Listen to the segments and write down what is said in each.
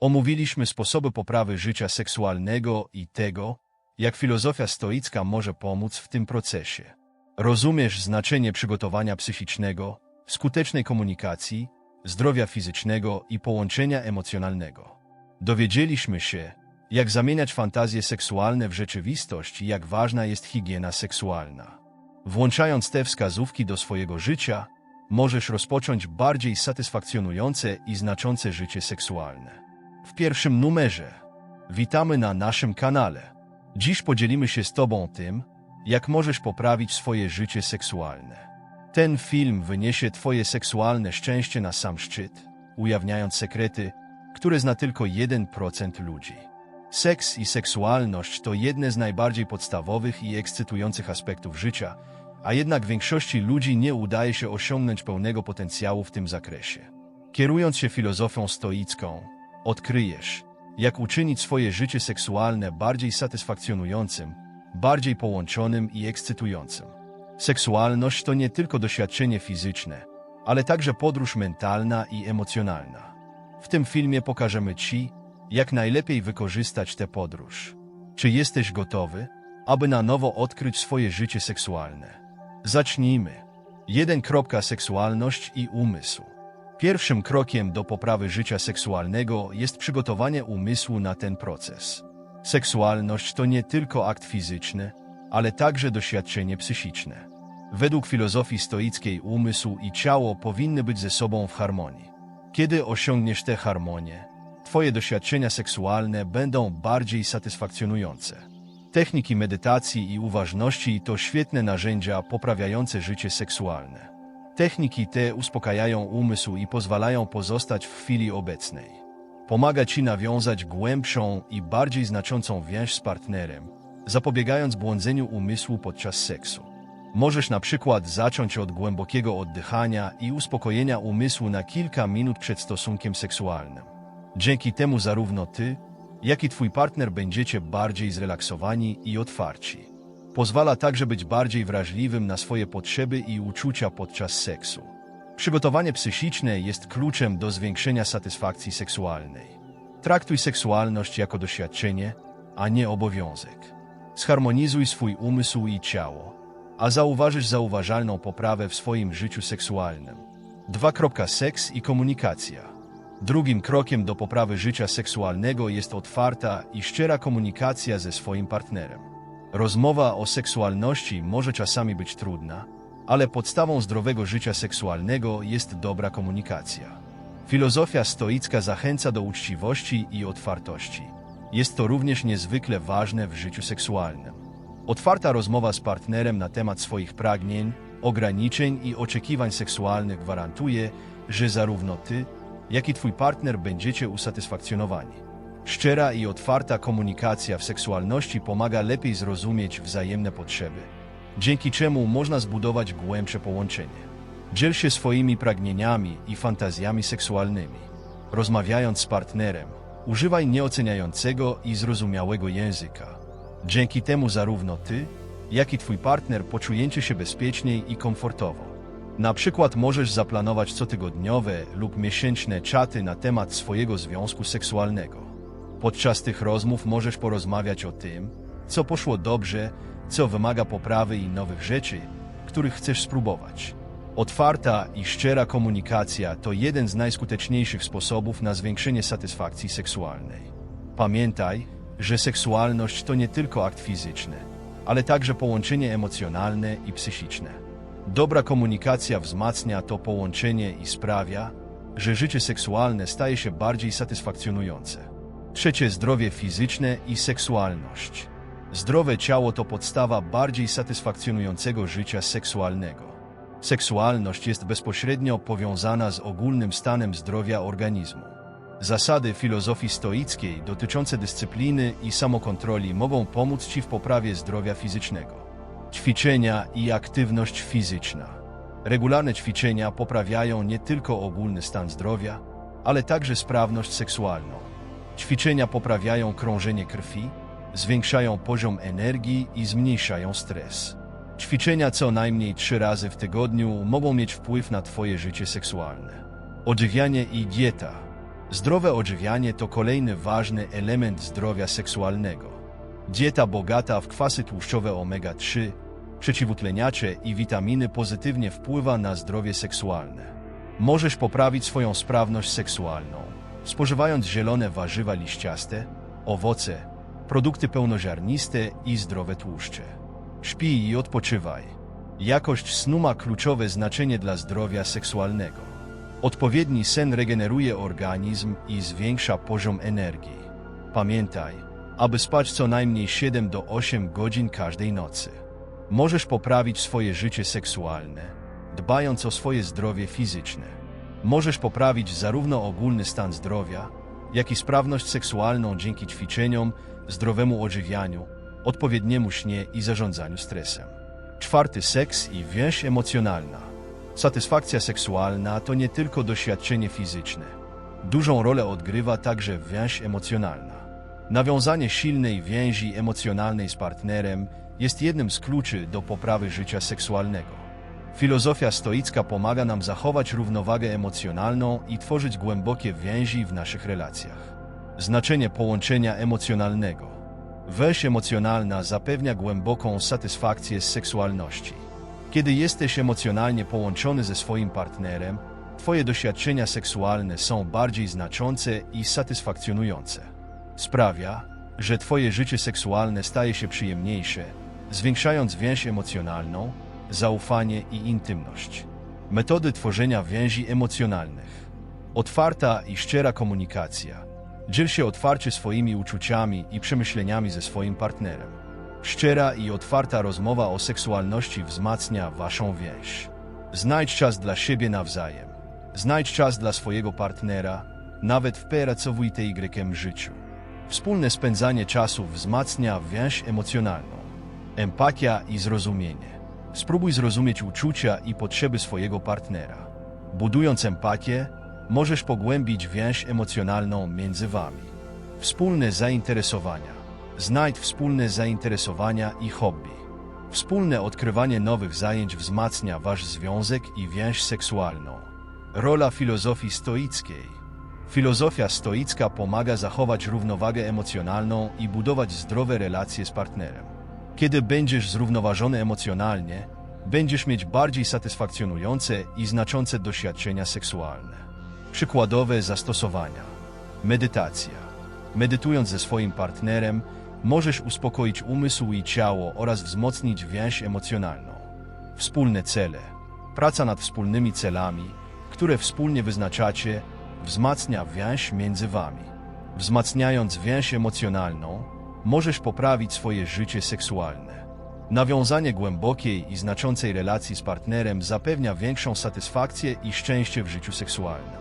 Omówiliśmy sposoby poprawy życia seksualnego i tego, jak filozofia stoicka może pomóc w tym procesie. Rozumiesz znaczenie przygotowania psychicznego, skutecznej komunikacji, zdrowia fizycznego i połączenia emocjonalnego. Dowiedzieliśmy się, jak zamieniać fantazje seksualne w rzeczywistość i jak ważna jest higiena seksualna. Włączając te wskazówki do swojego życia, możesz rozpocząć bardziej satysfakcjonujące i znaczące życie seksualne. W pierwszym numerze witamy na naszym kanale. Dziś podzielimy się z Tobą tym, jak możesz poprawić swoje życie seksualne. Ten film wyniesie Twoje seksualne szczęście na sam szczyt, ujawniając sekrety, które zna tylko 1% ludzi. Seks i seksualność to jedne z najbardziej podstawowych i ekscytujących aspektów życia, a jednak większości ludzi nie udaje się osiągnąć pełnego potencjału w tym zakresie. Kierując się filozofią stoicką, odkryjesz, jak uczynić swoje życie seksualne bardziej satysfakcjonującym, bardziej połączonym i ekscytującym. Seksualność to nie tylko doświadczenie fizyczne, ale także podróż mentalna i emocjonalna. W tym filmie pokażemy Ci, jak najlepiej wykorzystać tę podróż. Czy jesteś gotowy, aby na nowo odkryć swoje życie seksualne? Zacznijmy. 1. Seksualność i umysł. Pierwszym krokiem do poprawy życia seksualnego jest przygotowanie umysłu na ten proces. Seksualność to nie tylko akt fizyczny, ale także doświadczenie psychiczne. Według filozofii stoickiej umysł i ciało powinny być ze sobą w harmonii. Kiedy osiągniesz tę harmonię, Twoje doświadczenia seksualne będą bardziej satysfakcjonujące. Techniki medytacji i uważności to świetne narzędzia poprawiające życie seksualne. Techniki te uspokajają umysł i pozwalają pozostać w chwili obecnej. Pomaga Ci nawiązać głębszą i bardziej znaczącą więź z partnerem, zapobiegając błądzeniu umysłu podczas seksu. Możesz na przykład zacząć od głębokiego oddychania i uspokojenia umysłu na kilka minut przed stosunkiem seksualnym. Dzięki temu zarówno Ty, jak i Twój partner będziecie bardziej zrelaksowani i otwarci. Pozwala także być bardziej wrażliwym na swoje potrzeby i uczucia podczas seksu. Przygotowanie psychiczne jest kluczem do zwiększenia satysfakcji seksualnej. Traktuj seksualność jako doświadczenie, a nie obowiązek. Zharmonizuj swój umysł i ciało, a zauważysz zauważalną poprawę w swoim życiu seksualnym. 2. Seks i komunikacja. Drugim krokiem do poprawy życia seksualnego jest otwarta i szczera komunikacja ze swoim partnerem. Rozmowa o seksualności może czasami być trudna, ale podstawą zdrowego życia seksualnego jest dobra komunikacja. Filozofia stoicka zachęca do uczciwości i otwartości. Jest to również niezwykle ważne w życiu seksualnym. Otwarta rozmowa z partnerem na temat swoich pragnień, ograniczeń i oczekiwań seksualnych gwarantuje, że zarówno ty, jak i twój partner będziecie usatysfakcjonowani. Szczera i otwarta komunikacja w seksualności pomaga lepiej zrozumieć wzajemne potrzeby, dzięki czemu można zbudować głębsze połączenie. Dziel się swoimi pragnieniami i fantazjami seksualnymi. Rozmawiając z partnerem, używaj nieoceniającego i zrozumiałego języka. Dzięki temu zarówno ty, jak i twój partner poczujecie się bezpieczniej i komfortowo. Na przykład możesz zaplanować cotygodniowe lub miesięczne czaty na temat swojego związku seksualnego. Podczas tych rozmów możesz porozmawiać o tym, co poszło dobrze, co wymaga poprawy i nowych rzeczy, których chcesz spróbować. Otwarta i szczera komunikacja to jeden z najskuteczniejszych sposobów na zwiększenie satysfakcji seksualnej. Pamiętaj, że seksualność to nie tylko akt fizyczny, ale także połączenie emocjonalne i psychiczne. Dobra komunikacja wzmacnia to połączenie i sprawia, że życie seksualne staje się bardziej satysfakcjonujące. Trzecie zdrowie fizyczne i seksualność. Zdrowe ciało to podstawa bardziej satysfakcjonującego życia seksualnego. Seksualność jest bezpośrednio powiązana z ogólnym stanem zdrowia organizmu. Zasady filozofii stoickiej dotyczące dyscypliny i samokontroli mogą pomóc Ci w poprawie zdrowia fizycznego. Ćwiczenia i aktywność fizyczna. Regularne ćwiczenia poprawiają nie tylko ogólny stan zdrowia, ale także sprawność seksualną. Ćwiczenia poprawiają krążenie krwi, zwiększają poziom energii i zmniejszają stres. Ćwiczenia co najmniej trzy razy w tygodniu mogą mieć wpływ na Twoje życie seksualne. Odżywianie i dieta. Zdrowe odżywianie to kolejny ważny element zdrowia seksualnego. Dieta bogata w kwasy tłuszczowe omega-3, przeciwutleniacze i witaminy pozytywnie wpływa na zdrowie seksualne. Możesz poprawić swoją sprawność seksualną, spożywając zielone warzywa liściaste, owoce, produkty pełnoziarniste i zdrowe tłuszcze. Śpij i odpoczywaj. Jakość snu ma kluczowe znaczenie dla zdrowia seksualnego. Odpowiedni sen regeneruje organizm i zwiększa poziom energii. Pamiętaj, aby spać co najmniej 7 do 8 godzin każdej nocy. Możesz poprawić swoje życie seksualne, dbając o swoje zdrowie fizyczne. Możesz poprawić zarówno ogólny stan zdrowia, jak i sprawność seksualną dzięki ćwiczeniom, zdrowemu odżywianiu, odpowiedniemu śnie i zarządzaniu stresem. Czwarty seks i więź emocjonalna. Satysfakcja seksualna to nie tylko doświadczenie fizyczne. Dużą rolę odgrywa także więź emocjonalna. Nawiązanie silnej więzi emocjonalnej z partnerem jest jednym z kluczy do poprawy życia seksualnego. Filozofia stoicka pomaga nam zachować równowagę emocjonalną i tworzyć głębokie więzi w naszych relacjach. Znaczenie połączenia emocjonalnego. Weź emocjonalna zapewnia głęboką satysfakcję z seksualności. Kiedy jesteś emocjonalnie połączony ze swoim partnerem, Twoje doświadczenia seksualne są bardziej znaczące i satysfakcjonujące. Sprawia, że Twoje życie seksualne staje się przyjemniejsze, zwiększając więź emocjonalną, zaufanie i intymność. Metody tworzenia więzi emocjonalnych. Otwarta i szczera komunikacja. Dziel się otwarcie swoimi uczuciami i przemyśleniami ze swoim partnerem. Szczera i otwarta rozmowa o seksualności wzmacnia waszą więź. Znajdź czas dla siebie nawzajem. Znajdź czas dla swojego partnera, nawet w pracowitym życiu. Wspólne spędzanie czasu wzmacnia więź emocjonalną. Empatia i zrozumienie. Spróbuj zrozumieć uczucia i potrzeby swojego partnera. Budując empatię, możesz pogłębić więź emocjonalną między wami. Wspólne zainteresowania. Znajdź wspólne zainteresowania i hobby. Wspólne odkrywanie nowych zajęć wzmacnia wasz związek i więź seksualną. Rola filozofii stoickiej. Filozofia stoicka pomaga zachować równowagę emocjonalną i budować zdrowe relacje z partnerem. Kiedy będziesz zrównoważony emocjonalnie, będziesz mieć bardziej satysfakcjonujące i znaczące doświadczenia seksualne. Przykładowe zastosowania. Medytacja. Medytując ze swoim partnerem, możesz uspokoić umysł i ciało oraz wzmocnić więź emocjonalną. Wspólne cele. Praca nad wspólnymi celami, które wspólnie wyznaczacie, wzmacnia więź między wami. Wzmacniając więź emocjonalną, możesz poprawić swoje życie seksualne. Nawiązanie głębokiej i znaczącej relacji z partnerem zapewnia większą satysfakcję i szczęście w życiu seksualnym.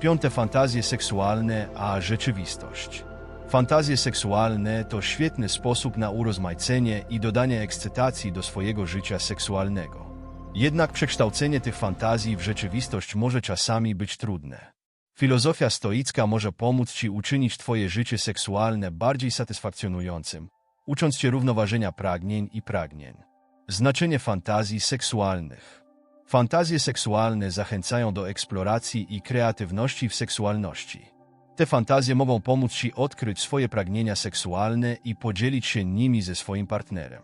Piąte fantazje seksualne, a rzeczywistość. Fantazje seksualne to świetny sposób na urozmaicenie i dodanie ekscytacji do swojego życia seksualnego. Jednak przekształcenie tych fantazji w rzeczywistość może czasami być trudne. Filozofia stoicka może pomóc Ci uczynić Twoje życie seksualne bardziej satysfakcjonującym, ucząc Cię równoważenia pragnień i pragnień. Znaczenie fantazji seksualnych. Fantazje seksualne zachęcają do eksploracji i kreatywności w seksualności. Te fantazje mogą pomóc Ci odkryć swoje pragnienia seksualne i podzielić się nimi ze swoim partnerem.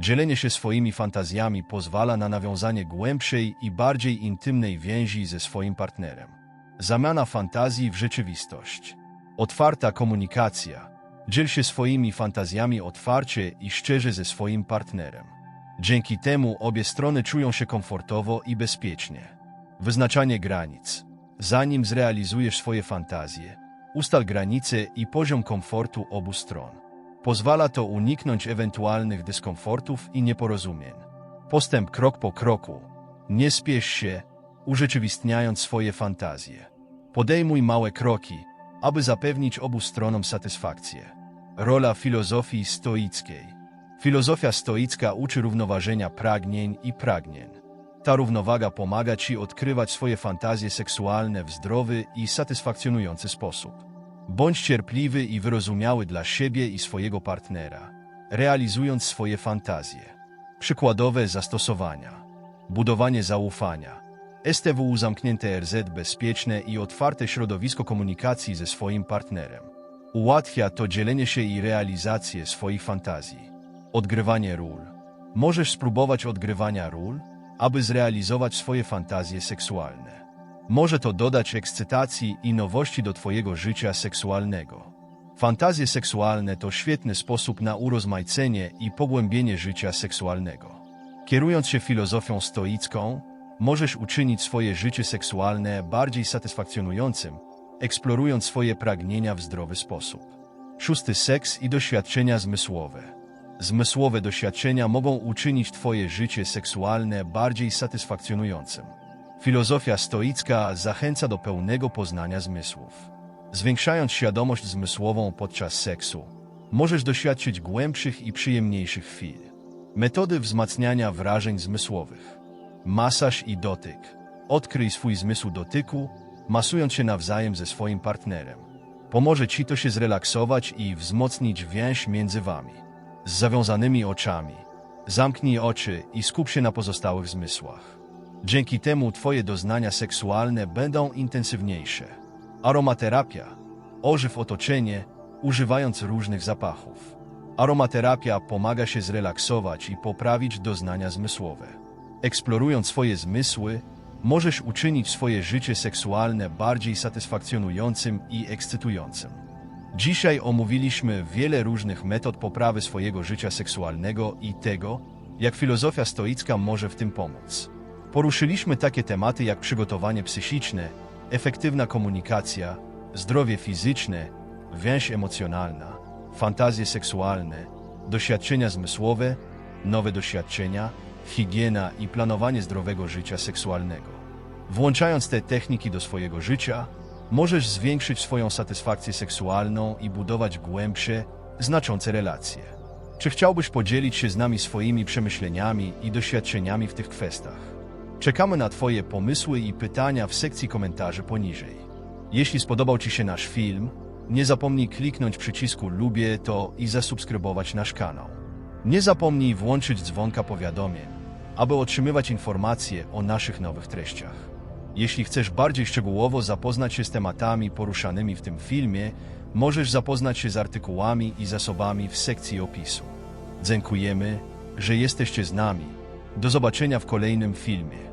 Dzielenie się swoimi fantazjami pozwala na nawiązanie głębszej i bardziej intymnej więzi ze swoim partnerem. Zamiana fantazji w rzeczywistość. Otwarta komunikacja. Dziel się swoimi fantazjami otwarcie i szczerze ze swoim partnerem. Dzięki temu obie strony czują się komfortowo i bezpiecznie. Wyznaczanie granic. Zanim zrealizujesz swoje fantazje, ustal granice i poziom komfortu obu stron. Pozwala to uniknąć ewentualnych dyskomfortów i nieporozumień. Postęp krok po kroku. Nie spiesz się, urzeczywistniając swoje fantazje. Podejmuj małe kroki, aby zapewnić obu stronom satysfakcję. Rola filozofii stoickiej. Filozofia stoicka uczy równoważenia pragnień i pragnień. Ta równowaga pomaga Ci odkrywać swoje fantazje seksualne w zdrowy i satysfakcjonujący sposób. Bądź cierpliwy i wyrozumiały dla siebie i swojego partnera, realizując swoje fantazje. Przykładowe zastosowania. Budowanie zaufania. STW zamknięte RZ bezpieczne i otwarte środowisko komunikacji ze swoim partnerem. Ułatwia to dzielenie się i realizację swoich fantazji. Odgrywanie ról. Możesz spróbować odgrywania ról, aby zrealizować swoje fantazje seksualne. Może to dodać ekscytacji i nowości do Twojego życia seksualnego. Fantazje seksualne to świetny sposób na urozmaicenie i pogłębienie życia seksualnego. Kierując się filozofią stoicką, możesz uczynić swoje życie seksualne bardziej satysfakcjonującym, eksplorując swoje pragnienia w zdrowy sposób. Szósty seks i doświadczenia zmysłowe. Zmysłowe doświadczenia mogą uczynić Twoje życie seksualne bardziej satysfakcjonującym. Filozofia stoicka zachęca do pełnego poznania zmysłów. Zwiększając świadomość zmysłową podczas seksu, możesz doświadczyć głębszych i przyjemniejszych chwil. Metody wzmacniania wrażeń zmysłowych. Masaż i dotyk. Odkryj swój zmysł dotyku, masując się nawzajem ze swoim partnerem. Pomoże Ci to się zrelaksować i wzmocnić więź między Wami. Z zawiązanymi oczami. Zamknij oczy i skup się na pozostałych zmysłach. Dzięki temu Twoje doznania seksualne będą intensywniejsze. Aromaterapia. Ożyw otoczenie, używając różnych zapachów. Aromaterapia pomaga się zrelaksować i poprawić doznania zmysłowe. Eksplorując swoje zmysły, możesz uczynić swoje życie seksualne bardziej satysfakcjonującym i ekscytującym. Dzisiaj omówiliśmy wiele różnych metod poprawy swojego życia seksualnego i tego, jak filozofia stoicka może w tym pomóc. Poruszyliśmy takie tematy jak przygotowanie psychiczne, efektywna komunikacja, zdrowie fizyczne, więź emocjonalna, fantazje seksualne, doświadczenia zmysłowe, nowe doświadczenia, higiena i planowanie zdrowego życia seksualnego. Włączając te techniki do swojego życia, możesz zwiększyć swoją satysfakcję seksualną i budować głębsze, znaczące relacje. Czy chciałbyś podzielić się z nami swoimi przemyśleniami i doświadczeniami w tych kwestiach? Czekamy na Twoje pomysły i pytania w sekcji komentarzy poniżej. Jeśli spodobał Ci się nasz film, nie zapomnij kliknąć przycisku lubię to i zasubskrybować nasz kanał. Nie zapomnij włączyć dzwonka powiadomień, aby otrzymywać informacje o naszych nowych treściach. Jeśli chcesz bardziej szczegółowo zapoznać się z tematami poruszanymi w tym filmie, możesz zapoznać się z artykułami i zasobami w sekcji opisu. Dziękujemy, że jesteście z nami. Do zobaczenia w kolejnym filmie.